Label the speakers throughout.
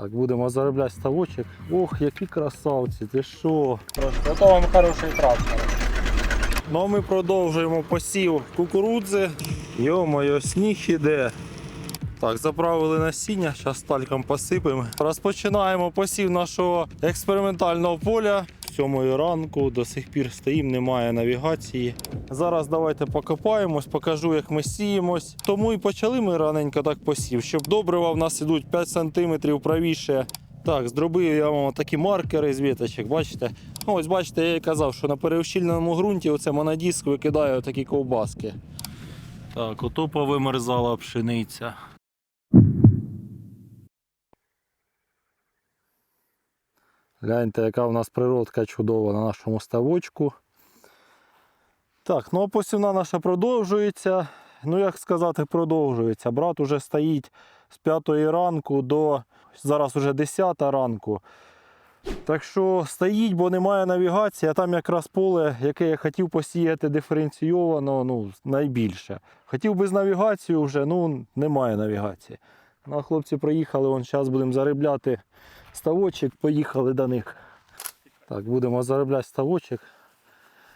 Speaker 1: Так, будемо заробляти ставочок. Ох, які красавці, ти що? Вам хороший трактор. Ну а ми продовжуємо посів кукурудзи. Йо-моє, сніг іде. Так, заправили насіння, зараз тальком посипемо. Розпочинаємо посів нашого експериментального поля. Сьомої ранку до сих пір стоїмо, немає навігації. Зараз давайте покопаємось, покажу, як ми сіємось. Тому і почали ми раненько так посів, щоб добрива в нас ідуть 5 см правіше. Так, зробив я вам такі маркери з віточок, бачите? Ну, ось бачите, я і казав, що на переущільненому ґрунті оце монодиск викидає такі ковбаски. Так, ото повимерзала пшениця. Гляньте, яка в нас природка чудова на нашому ставочку. Так, ну а посівна наша продовжується. Ну, як сказати, продовжується. Брат уже стоїть з 5 ранку до зараз уже 10 ранку. Так що стоїть, бо немає навігації, а там якраз поле, яке я хотів посіяти диференційовано, ну, найбільше. Хотів би з навігацією вже, ну немає навігації. Ну, а хлопці приїхали, вон зараз будемо заробляти ставочок, поїхали до них. Так, будемо заробляти ставочок.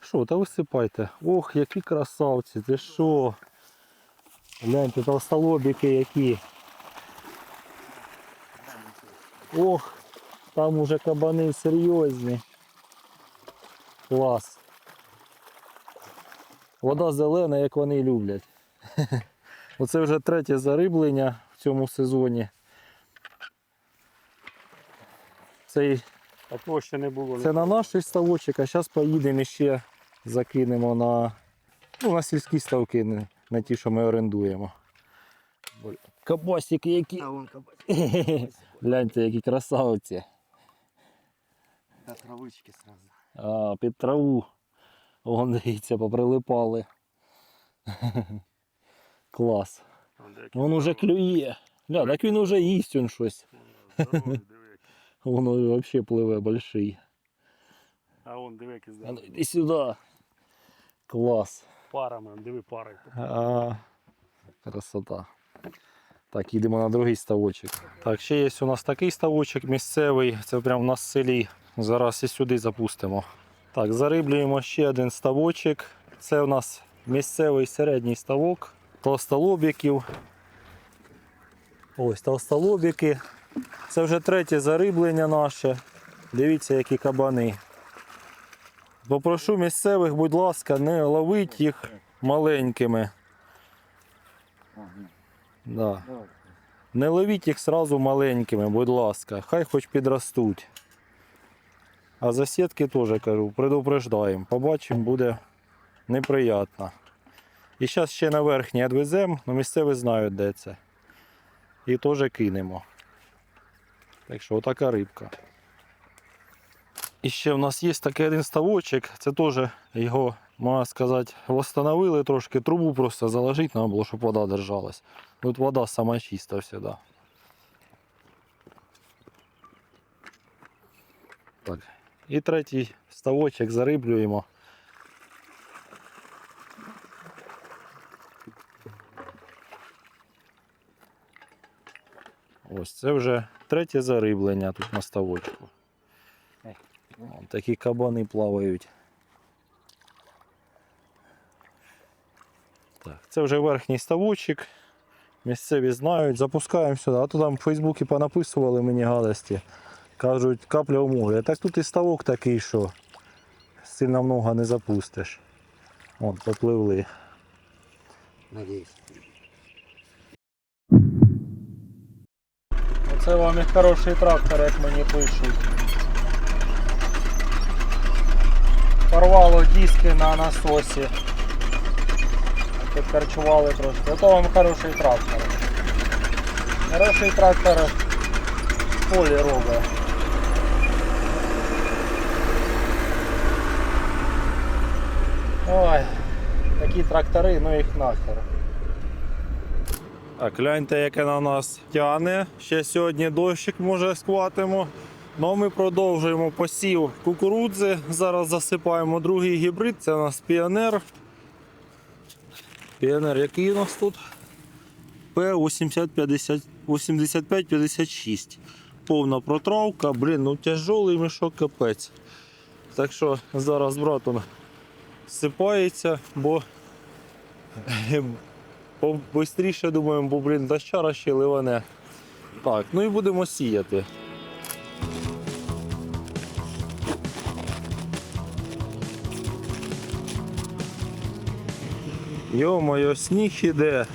Speaker 1: Що, та висипайте. Ох, які красавці, ти що? Гляньте, толстолобіки які. Ох, там уже кабани серйозні. Клас. Вода зелена, як вони люблять. Оце вже третє зариблення цьому сезоні. Цей
Speaker 2: Такого ще не було.
Speaker 1: це на наш ставочок, а зараз поїдемо і ще закинемо на, ну, на сільські ставки, на ті, що ми орендуємо. Кабасики які.
Speaker 2: А вон кабак.
Speaker 1: Гляньте, які красавці.
Speaker 2: На травички сразу.
Speaker 1: А, під траву. Вон дивіться, поприлипали. Клас. Вон уже клює. Гля, так він уже їсть он щось. Воно взагалі пливе больший.
Speaker 2: А вон диви, який
Speaker 1: ну,
Speaker 2: здоровий.
Speaker 1: іди сюди. Клас.
Speaker 2: Пара, man, диви пари.
Speaker 1: А, красота. Так, їдемо на другий ставочок. Так, ще є у нас такий ставочок місцевий. Це прямо в нас в селі. Зараз і сюди запустимо. Так, зариблюємо ще один ставочок. Це у нас місцевий середній ставок. Толстолобіків. Ось толстолобіки. Це вже третє зариблення наше. Дивіться, які кабани. Попрошу місцевих, будь ласка, не ловіть їх маленькими. Да. Не ловіть їх сразу маленькими, будь ласка. Хай хоч підростуть. А за сітки теж кажу, предупреждаємо. Побачимо, буде неприємно. І зараз ще на верхній відвеземо, але місцеві знають, де це. І теж кинемо. Так що отака рибка. І ще в нас є такий один ставочок, це теж його, можна сказати, встановили трошки, трубу просто заложити, треба було, щоб вода держалась. Тут вода сама чиста завжди. Так. І третій ставочок зариблюємо. Ось це вже третє зариблення тут на ставочку. Вон такі кабани плавають. Так, це вже верхній ставочок. Місцеві знають, запускаємо сюди. А то там в Фейсбуці понаписували мені гадості. Кажуть, капля у морі. Так тут і ставок такий, що сильно много не запустиш. От, попливли.
Speaker 2: Надіюсь.
Speaker 1: Оце вам і хороший трактор, як мені пишуть. Порвало диски на насосі. Підкарчували трошки. Ото вам хороший трактор. Хороший трактор в полі робить. Ой, такі трактори, ну їх нахер. Так, гляньте, яке на нас тяне. Ще сьогодні дощик може схватимо. Ну, а ми продовжуємо посів кукурудзи. Зараз засипаємо другий гібрид. Це у нас піонер. Піонер, який у нас тут? П8556. повна протравка, блін, ну тяжелий мішок капець. Так що зараз брат он сипається, бо побистріше думаємо, бо блін, дощара ще ливане. Так, ну і будемо сіяти. Йо-моє, сніг іде,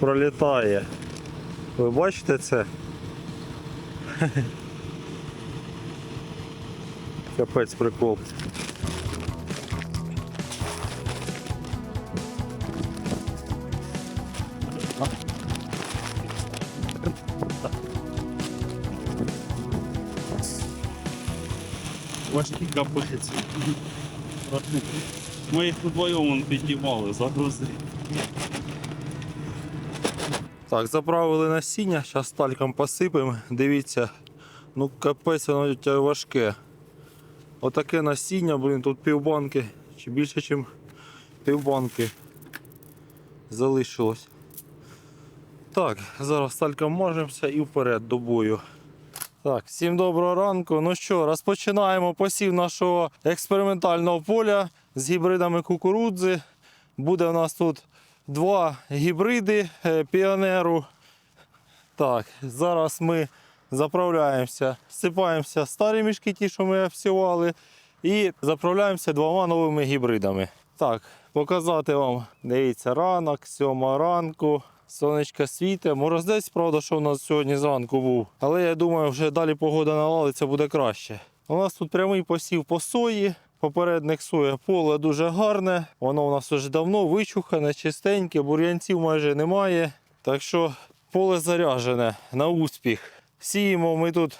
Speaker 1: пролітає. Ви бачите це? Капець прикол.
Speaker 3: Важкі капець. Ми їх вдвоєм піднімали, загрузили.
Speaker 1: Так, заправили насіння, зараз тальком посипемо. Дивіться, ну капець воно важке. Отаке насіння, блін, тут півбанки чи більше, ніж півбанки залишилось. Так, зараз тальком мажемося і вперед до бою. Так, всім доброго ранку. Ну що, розпочинаємо посів нашого експериментального поля з гібридами кукурудзи. Буде у нас тут два гібриди е, піонеру. Так, зараз ми заправляємося, всипаємося старі мішки, ті, що ми всівали, і заправляємося двома новими гібридами. Так, показати вам, дивіться, ранок, сьома ранку. Сонечко світе. Мороздець, правда, що у нас сьогодні зранку був. Але я думаю, вже далі погода наладиться, буде краще. У нас тут прямий посів по сої. Попередник соя поле дуже гарне. Воно у нас вже давно вичухане, чистеньке, бур'янців майже немає. Так що поле заряджене на успіх. Сіємо ми тут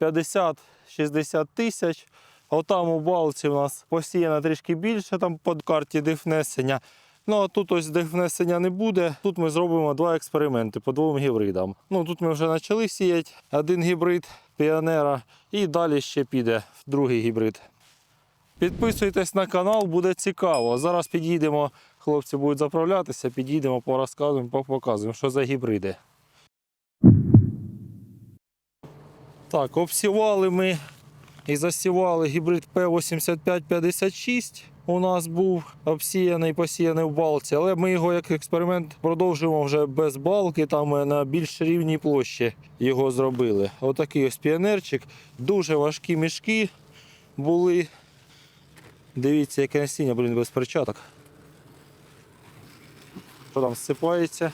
Speaker 1: 50-60 тисяч. Отам у балці у нас посіяно трішки більше, там по карті дифнесення. Ну а тут ось дифнесення не буде. Тут ми зробимо два експерименти по двом гібридам. Ну тут ми вже почали сіяти один гібрид піонера і далі ще піде другий гібрид. Підписуйтесь на канал, буде цікаво. Зараз підійдемо, хлопці будуть заправлятися, підійдемо, порозказуємо, показуємо, що за гібриди. Так, обсівали ми і засівали гібрид П8556. У нас був обсіяний, посіяний в балці, але ми його як експеримент продовжуємо вже без балки, там е, на більш рівній площі його зробили. Отакий ось піонерчик. Дуже важкі мішки були. Дивіться, яке насіння, блін, без перчаток. Що там зсипається?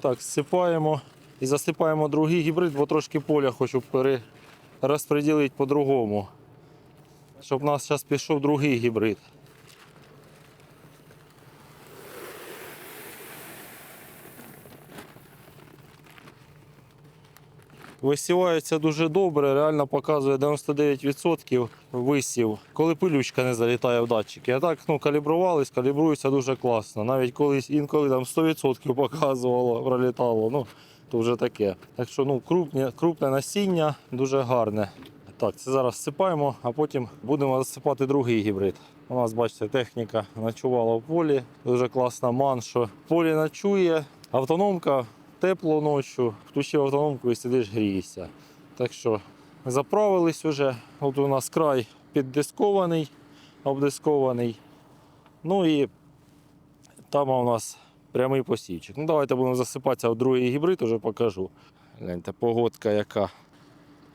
Speaker 1: Так, зсипаємо і засипаємо другий гібрид, бо трошки поля хочу перерозподілити по-другому. Щоб у нас зараз пішов другий гібрид. Висівається дуже добре, реально показує 99% висів, коли пилючка не залітає в датчики. А так ну, калібрувались, калібрується дуже класно. Навіть коли інколи там 100% показувало, пролітало, ну то вже таке. Так що ну, крупне, крупне насіння, дуже гарне. Так, це зараз всипаємо, а потім будемо засипати другий гібрид. У нас, бачите, техніка ночувала в полі, дуже класна маншо. Полі ночує, автономка тепло ночі, включив автономку і сидиш грієшся. Так що заправились уже. От у нас край піддискований, обдискований. Ну і там у нас прямий посівчик. Ну, давайте будемо засипатися в другий гібрид, уже покажу. Гляньте, погодка яка.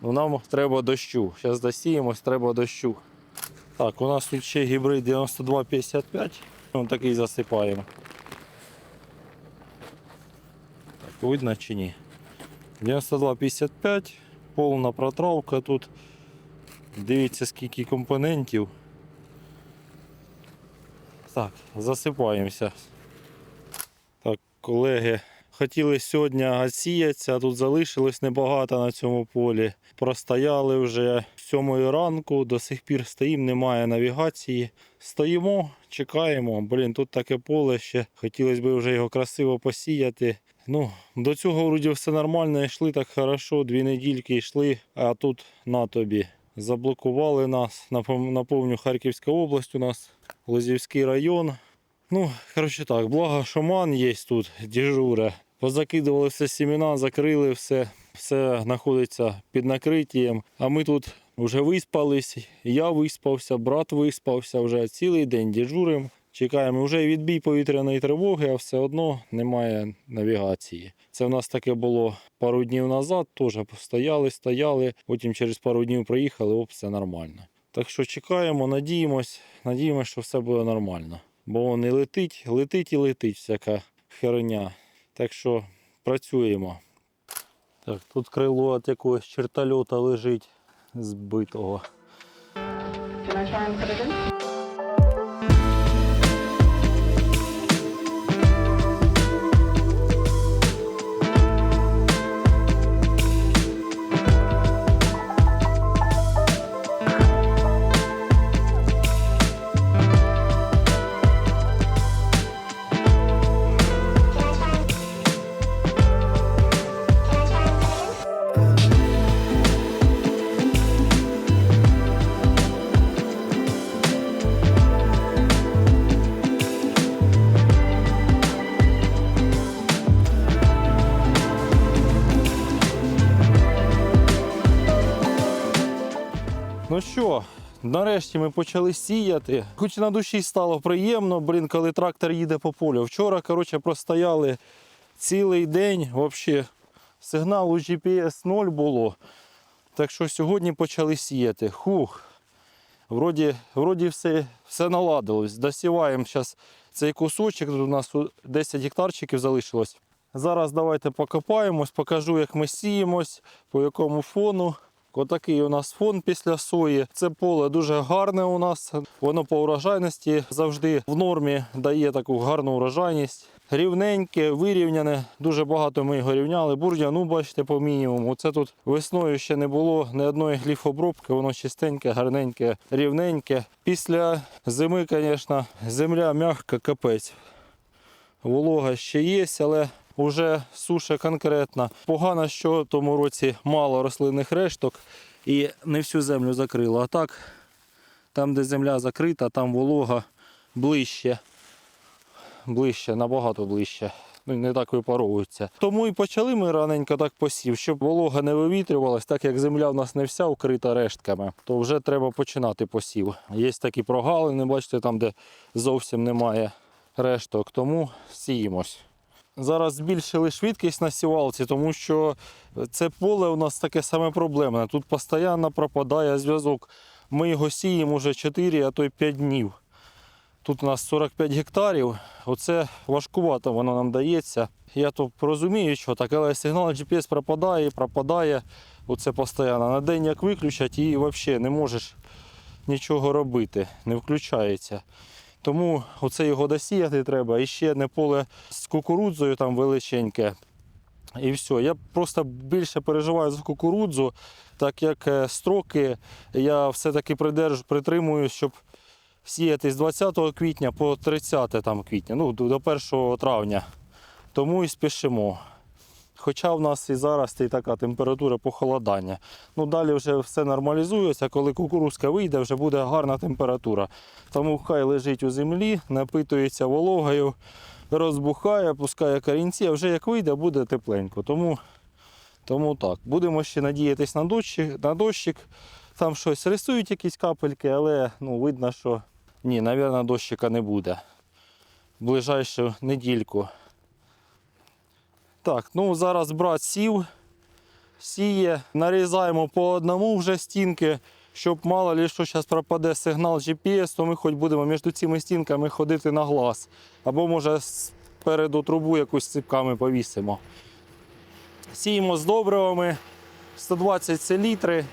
Speaker 1: Ну, нам треба дощу. Зараз досіємось, треба дощу. Так, у нас тут ще гібрид 9255. Ось такий засипаємо. Так, видно чи ні? 9255, повна протравка тут. Дивіться, скільки компонентів. Так, засипаємося. Колеги, хотіли сьогодні сіятися, тут залишилось небагато на цьому полі. Простояли вже з 7 ранку, до сих пір стоїмо, немає навігації. Стоїмо, чекаємо. Блін, тут таке поле ще. Хотілося б вже його красиво посіяти. Ну, до цього вроді все нормально, йшли так хорошо, дві недільки йшли, а тут на тобі. Заблокували нас, напом- напомню, Харківська область у нас, Лозівський район. Ну, коротше так, благо шаман є тут, дежуре. Позакидували все сімена, закрили все, все знаходиться під накриттям. А ми тут вже виспались, я виспався, брат виспався, вже цілий день дежуримо. Чекаємо вже відбій повітряної тривоги, а все одно немає навігації. Це в нас таке було пару днів назад, теж постояли, стояли, потім через пару днів приїхали, оп, все нормально. Так що чекаємо, надіємось, надіємось, що все буде нормально. Бо воно не летить, летить і летить всяка херня. Так що працюємо. Так, тут крило від якогось чертольота лежить збитого.
Speaker 4: Can I try and put it in?
Speaker 1: Нарешті ми почали сіяти. Хоч на душі стало приємно, блін, коли трактор їде по полю. Вчора, коротше, простояли цілий день. Взагалі, сигналу GPS 0 було. Так що сьогодні почали сіяти. Хух. Вроді, вроді все, все наладилось. Досіваємо зараз цей кусочок. Тут у нас 10 гектарчиків залишилось. Зараз давайте покопаємось, покажу, як ми сіємось, по якому фону. Отакий у нас фон після сої. Це поле дуже гарне у нас. Воно по урожайності завжди в нормі дає таку гарну урожайність. Рівненьке, вирівняне. Дуже багато ми його рівняли. Бур'яну, бачите, по мінімуму. Це тут весною ще не було ні одної гліфобробки, воно чистеньке, гарненьке, рівненьке. Після зими, звісно, земля м'яка, капець. Волога ще є, але вже суша конкретна. Погано, що в тому році мало рослинних решток і не всю землю закрило. А так, там, де земля закрита, там волога ближче. Ближче, набагато ближче. Ну, не так випаровується. Тому і почали ми раненько так посів, щоб волога не вивітрювалась, так як земля в нас не вся вкрита рештками, то вже треба починати посів. Є такі прогалини, бачите, там, де зовсім немає решток, тому сіємось. Зараз збільшили швидкість на сівалці, тому що це поле у нас таке саме проблемне. Тут постійно пропадає зв'язок. Ми його сіємо вже 4, а то й 5 днів. Тут у нас 45 гектарів. Оце важкувато воно нам дається. Я то розумію, що так, але сигнал GPS пропадає і пропадає. Оце постійно. На день як виключать і взагалі не можеш нічого робити, не включається. Тому оце його досіяти треба. І ще одне поле з кукурудзою там величеньке. І все. Я просто більше переживаю за кукурудзу, так як е, строки я все-таки притримую, щоб сіяти з 20 квітня по 30 там, квітня, ну, до 1 травня. Тому і спішимо. Хоча в нас і зараз і така температура похолодання. Ну, далі вже все нормалізується, коли кукурузка вийде, вже буде гарна температура. Тому хай лежить у землі, напитується вологою, розбухає, пускає корінці, а вже як вийде, буде тепленько. Тому, тому так. Будемо ще надіятись на дощик, на дощик. Там щось рисують якісь капельки, але ну, видно, що ні, мабуть, дощика не буде. Ближайшу недільку. Так, ну зараз брат сів, сіє, нарізаємо по одному вже стінки, щоб мало ли що зараз пропаде сигнал GPS, то ми хоч будемо між цими стінками ходити на глаз. Або може спереду трубу якусь ціпками повісимо. Сіємо з добривами 120 селітри.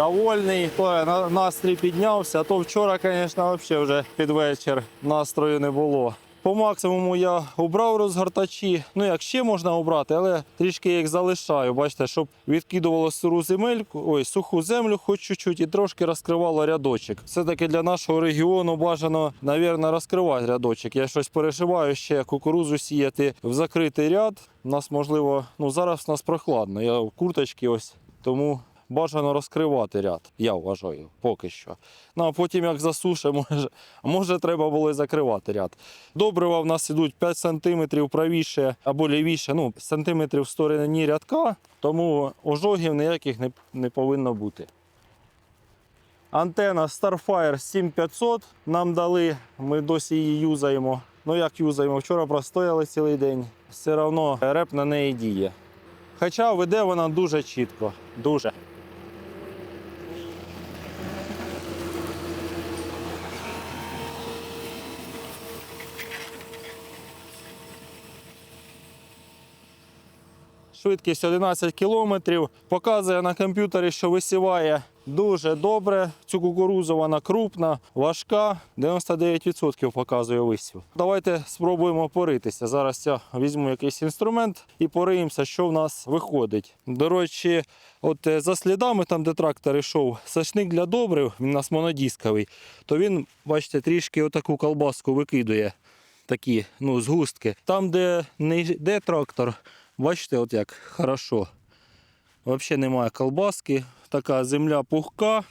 Speaker 1: Довольний, то настрій піднявся, а то вчора, звісно, взагалі вже під вечір настрою не було. По максимуму я убрав розгортачі. Ну як ще можна обрати, але трішки їх залишаю. Бачите, щоб відкидувало сиру земельку, ой, суху землю, хоч чуть-чуть, і трошки розкривало рядочок. Все-таки для нашого регіону бажано, навірно, розкривати рядочок. Я щось переживаю ще кукурузу сіяти в закритий ряд. У нас можливо, ну зараз у нас прохладно. Я в курточці ось, тому бажано розкривати ряд, я вважаю, поки що. Ну а потім як засуше, може, може треба було і закривати ряд. Добрива в нас ідуть 5 см правіше або лівіше, ну, сантиметрів в стороні рядка, тому ожогів ніяких не, не повинно бути. Антена Starfire 7500 нам дали, ми досі її юзаємо. Ну як юзаємо, вчора простояли цілий день. Все одно реп на неї діє. Хоча веде вона дуже чітко, дуже. Швидкість 11 км. Показує на комп'ютері, що висіває дуже добре. Цю кукурузу вона крупна, важка. 99% показує висів. Давайте спробуємо поритися. Зараз я візьму якийсь інструмент і пориємося, що в нас виходить. До речі, от е, за слідами, там, де трактор йшов, сашник для добрив, він у нас монодісковий, то він, бачите, трішки отаку колбаску викидує. Такі ну, згустки. Там, де не йде трактор, бачите, от як хорошо. Взагалі немає колбаски, така земля пухка.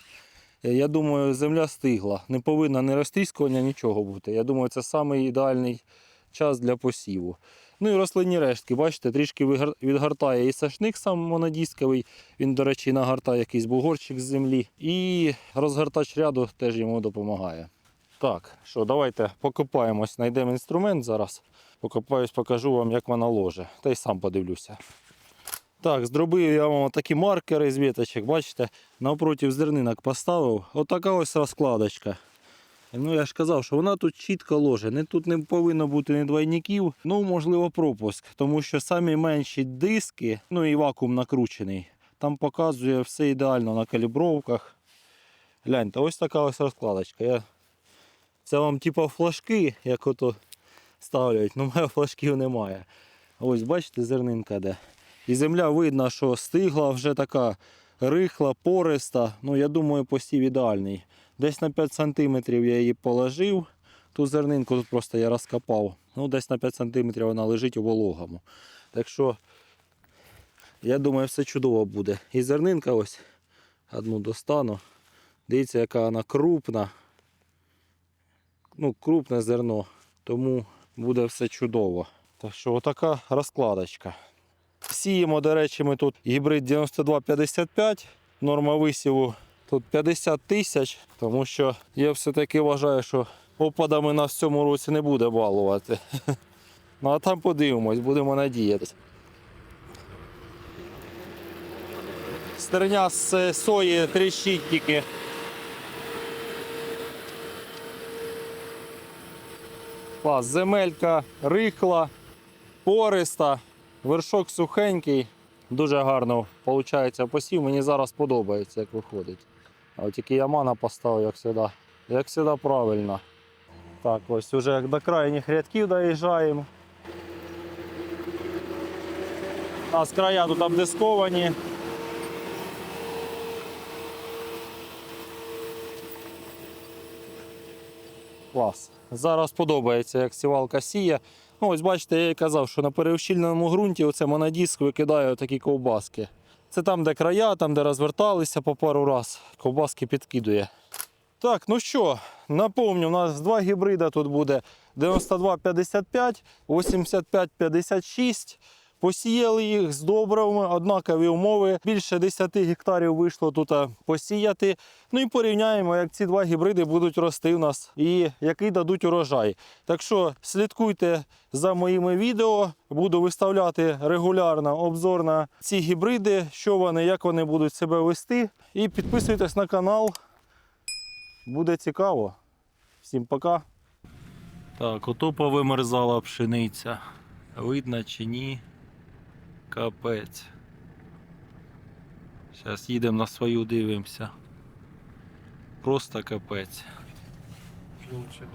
Speaker 1: Е, Я думаю, земля стигла. Не повинна не розтріскування, нічого бути. Я думаю, це самий ідеальний час для посіву. Ну і рослинні рештки, бачите, трішки відгортає і сашник сам монодісковий. Він, до речі, нагортає якийсь бугорчик з землі. І розгортач ряду теж йому допомагає. Так, що, давайте покопаємось, знайдемо інструмент зараз. Покопаюсь, покажу вам, як вона ложе. Та й сам подивлюся. Так, зробив я вам такі маркери з віточок, бачите, навпроти зернинок поставив. Отака ось розкладочка. Ну я ж казав, що вона тут чітко ложе. Тут не повинно бути ні двойників, ну можливо пропуск, тому що самі менші диски, ну і вакуум накручений. Там показує все ідеально на калібровках. Гляньте, ось така ось розкладочка. Я... Це вам типу флажки, як ото ставлять, ну моїх флажків немає. Ось бачите, зернинка де. І земля видно, що стигла вже така рихла, пориста. Ну, я думаю, посів ідеальний. Десь на 5 см я її положив. Ту зернинку тут просто я розкопав. Ну, десь на 5 см вона лежить у вологому. Так що, я думаю, все чудово буде. І зернинка ось одну достану. Дивіться, яка вона крупна. Ну, крупне зерно, тому буде все чудово. Так що, отака розкладочка. Сіємо, до речі, ми тут гібрид 9255, норма висіву тут 50 тисяч, тому що я все-таки вважаю, що опадами нас в цьому році не буде балувати. Ну а там подивимось, будемо надіятися. Стерня з е, сої тріщить тільки. Клас, земелька рихла, пориста. Вершок сухенький, дуже гарно виходить посів. Мені зараз подобається, як виходить. А тільки ямана поставив, як завжди. Як завжди правильно. Так, ось як до крайніх рядків доїжджаємо. У нас края тут обдисковані. Клас. Зараз подобається, як сівалка сіє. Ну, ось бачите, я і казав, що на переущільному ґрунті оце монодиск викидає такі ковбаски. Це там, де края, там, де розверталися по пару раз, ковбаски підкидує. Так, ну що, напомню, у нас два гібрида тут буде 92,55, 85,56. Посіяли їх з добривами, однакові умови. Більше 10 гектарів вийшло тут посіяти. Ну і порівняємо, як ці два гібриди будуть рости у нас і який дадуть урожай. Так що слідкуйте за моїми відео. Буду виставляти регулярно обзор на ці гібриди, що вони, як вони будуть себе вести. І підписуйтесь на канал. Буде цікаво. Всім пока. Так, ото повимерзала пшениця. Видно чи ні? Капець. Зараз їдемо на свою дивимося. Просто капець.
Speaker 3: Лучше.